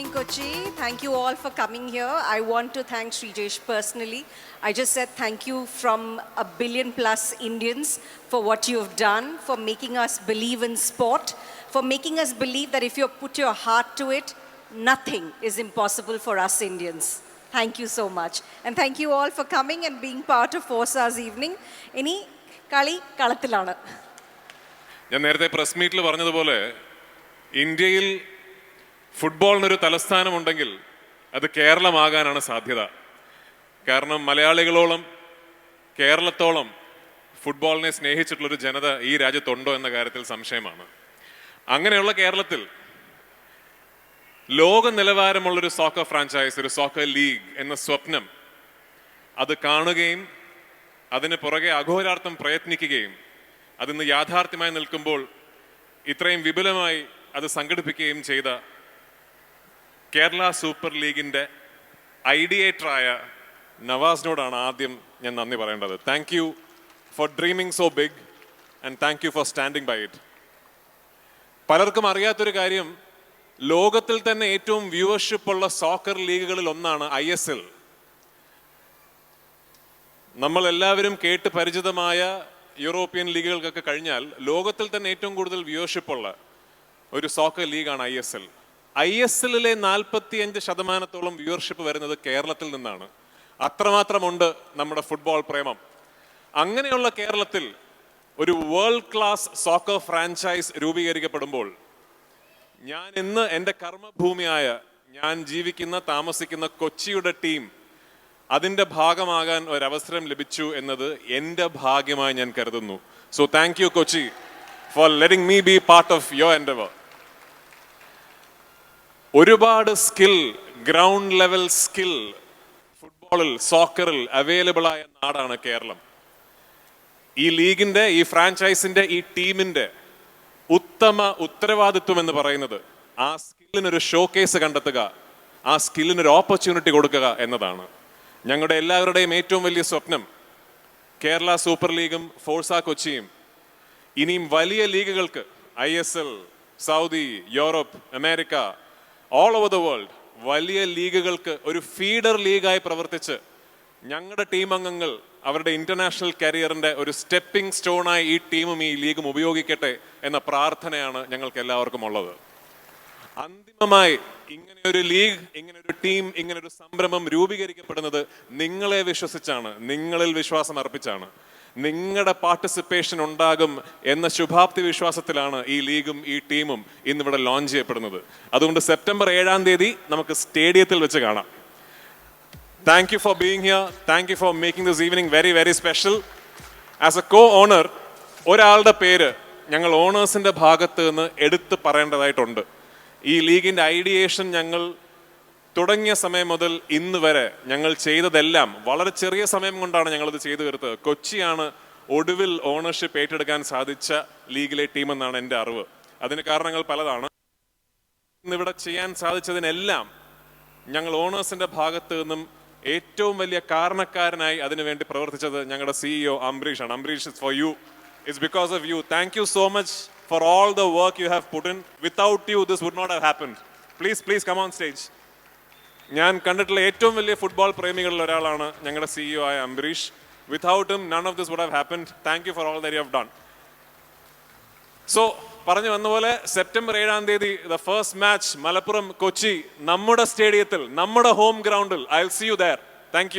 evening, Kochi. Thank you all for coming here. I want to thank Srijesh personally. I just said thank you from a billion plus Indians for what you've done, for making us believe in sport, for making us believe that if you put your heart to it, nothing is impossible for us Indians. Thank you so much. And thank you all for coming and being part of Forsa's evening. ഇനി കളി കളത്തിലാണ് ഞാൻ നേരത്തെ press മീറ്റിൽ പറഞ്ഞതുപോലെ ഇന്ത്യയിൽ ഫുട്ബോളിനൊരു തലസ്ഥാനമുണ്ടെങ്കിൽ അത് കേരളമാകാനാണ് സാധ്യത. കാരണം മലയാളികളോളം കേരളത്തോളം ഫുട്ബോളിനെ സ്നേഹിച്ചിട്ടുള്ളൊരു ജനത ഈ രാജ്യത്തുണ്ടോ എന്ന കാര്യത്തിൽ സംശയമാണ്. അങ്ങനെയുള്ള കേരളത്തിൽ ലോക നിലവാരമുള്ളൊരു സോക്കർ ഫ്രാഞ്ചൈസ് ഒരു സോക്കർ ലീഗ് എന്ന സ്വപ്നം അത് കാണുകയും അതിന് പുറകെ അഘോരാർത്ഥം പ്രയത്നിക്കുകയും അതിന്ന് യാഥാർത്ഥ്യമായി നിൽക്കുമ്പോൾ ഇത്രയും വിപുലമായി അത് സംഘടിപ്പിക്കുകയും ചെയ്ത കേരള സൂപ്പർ ലീഗിന്റെ ഐഡിയേറ്ററായ നവാസിനോടാണ് ആദ്യം ഞാൻ നന്ദി പറയേണ്ടത്. Thank you for dreaming so big and thank you for standing by it പലർക്കും അറിയാത്തൊരു കാര്യം ലോകത്തിൽ തന്നെ ഏറ്റവും വ്യൂവർഷിപ്പ് ഉള്ള സോക്കർ ലീഗുകളിൽ ഒന്നാണ് ഐ എസ് എൽ. നമ്മൾ എല്ലാവരും കേട്ട് പരിചിതമായ യൂറോപ്യൻ ലീഗുകൾക്കൊക്കെ കഴിഞ്ഞാൽ ലോകത്തിൽ തന്നെ ഏറ്റവും കൂടുതൽ വ്യൂവർഷിപ്പ് ഉള്ള ഒരു soccer ലീഗാണ് I S L. I S എല്ലിലെ നാൽപ്പത്തി അഞ്ച് ശതമാനത്തോളം വ്യൂവർഷിപ്പ് വരുന്നത് കേരളത്തിൽ നിന്നാണ്. അത്രമാത്രമുണ്ട് നമ്മുടെ ഫുട്ബോൾ പ്രേമം. അങ്ങനെയുള്ള കേരളത്തിൽ ഒരു വേൾഡ് ക്ലാസ് സോക്കർ ഫ്രാഞ്ചൈസ് രൂപീകരിക്കപ്പെടുമ്പോൾ ഞാൻ ഇന്ന് എന്റെ കർമ്മഭൂമിയായ ഞാൻ ജീവിക്കുന്ന താമസിക്കുന്ന കൊച്ചിയുടെ ടീം അതിന്റെ ഭാഗമാകാൻ ഒരവസരം ലഭിച്ചു എന്നത് എന്റെ ഭാഗ്യമായി ഞാൻ കരുതുന്നു. So thank you Kochi for letting me be part of your endeavour ഒരുപാട് സ്കിൽ ഗ്രൗണ്ട് ലെവൽ സ്കിൽ ഫുട്ബോളിൽ സോക്കറിൽ അവൈലബിൾ ആയ നാടാണ് കേരളം. ഈ ലീഗിന്റെ ഈ ഫ്രാഞ്ചൈസിന്റെ ഈ ടീമിന്റെ ഉത്തമ ഉത്തരവാദിത്വം എന്ന് പറയുന്നത് ആ സ്കില്ലിനൊരു ഷോ കേസ് കണ്ടെത്തുക ആ സ്കില്ലിനൊരു ഓപ്പർച്യൂണിറ്റി കൊടുക്കുക എന്നതാണ്. ഞങ്ങളുടെ എല്ലാവരുടെയും ഏറ്റവും വലിയ സ്വപ്നം കേരള സൂപ്പർ ലീഗും ഫോഴ്സ കൊച്ചിയും. ഇനിയും വലിയ ലീഗുകൾക്ക് I Saudi Europe America all over the world വലിയ ലീഗുകൾക്ക് ഒരു ഫീഡർ ലീഗായി പ്രവർത്തിച്ച് ഞങ്ങളുടെ ടീം അംഗങ്ങൾ അവരുടെ ഇന്റർനാഷണൽ കരിയറിന്റെ ഒരു സ്റ്റെപ്പിംഗ് സ്റ്റോണായി ഈ ടീമും ഈ ലീഗും ഉപയോഗിക്കട്ടെ എന്ന പ്രാർത്ഥനയാണ് ഞങ്ങൾക്ക് എല്ലാവർക്കും ഉള്ളത്. അന്തിമമായി ഇങ്ങനെ ഒരു ലീഗ് ഇങ്ങനെ ഒരു ടീം ഇങ്ങനെ ഒരു സംരംഭം രൂപീകരിക്കപ്പെടുന്നത് നിങ്ങളെ വിശ്വസിച്ചാണ് നിങ്ങളിൽ വിശ്വാസം അർപ്പിച്ചാണ്. നിങ്ങളുടെ പാർട്ടിസിപ്പേഷൻ ഉണ്ടാകും എന്ന ശുഭാപ്തി വിശ്വാസത്തിലാണ് ഈ ലീഗും ഈ ടീമും ഇന്നിവിടെ ലോഞ്ച് ചെയ്യപ്പെടുന്നത്. അതുകൊണ്ട് സെപ്റ്റംബർ ഏഴാം തീയതി നമുക്ക് സ്റ്റേഡിയത്തിൽ വെച്ച് കാണാം. Thank you for being here thank you for making this evening very very special as a co owner ഒരാളുടെ പേര് ഞങ്ങൾ ഓണേഴ്സിന്റെ ഭാഗത്ത് നിന്ന് എടുത്ത് പറയേണ്ടതായിട്ടുണ്ട്. ഈ ലീഗിന്റെ ഐഡിയേഷൻ ഞങ്ങൾ തുടങ്ങിയ സമയം മുതൽ ഇന്ന് വരെ ഞങ്ങൾ ചെയ്തതെല്ലാം വളരെ ചെറിയ സമയം കൊണ്ടാണ് ഞങ്ങളിത് ചെയ്തു തീർത്തത്. കൊച്ചിയാണ് ഒടുവിൽ ഓണർഷിപ്പ് ഏറ്റെടുക്കാൻ സാധിച്ച ലീഗിലെ ടീം എന്നാണ് എന്റെ അറിവ്. അതിന് കാരണങ്ങൾ പലതാണ്. ഇന്നിവിടെ ചെയ്യാൻ സാധിച്ചതിനെല്ലാം ഞങ്ങൾ ഓണേഴ്സിന്റെ ഭാഗത്തു നിന്നും ഏറ്റവും വലിയ കാരണക്കാരനായി അതിനുവേണ്ടി പ്രവർത്തിച്ചത് ഞങ്ങളുടെ സിഇഒ അംബരീഷ് ആണ്. Ambareesh is for you it's because of you thank you so much for all the work you have put in without you this would not have happen please please come on stage ഞാൻ കണ്ടിട്ടുള്ള ഏറ്റവും വലിയ football പ്രേമികളിൽ ഒരാളാണ് ഞങ്ങളുടെ CEO ആയ Ambareesh. Without him none of this would have happen thank you for all the you have done so പറഞ്ഞു വന്ന പോലെ സെപ്റ്റംബർ ഏഴാം തീയതി the first match Malappuram Kochi നമ്മുടെ സ്റ്റേഡിയത്തിൽ നമ്മുടെ ഹോം ഗ്രൗണ്ടിൽ I see you there thank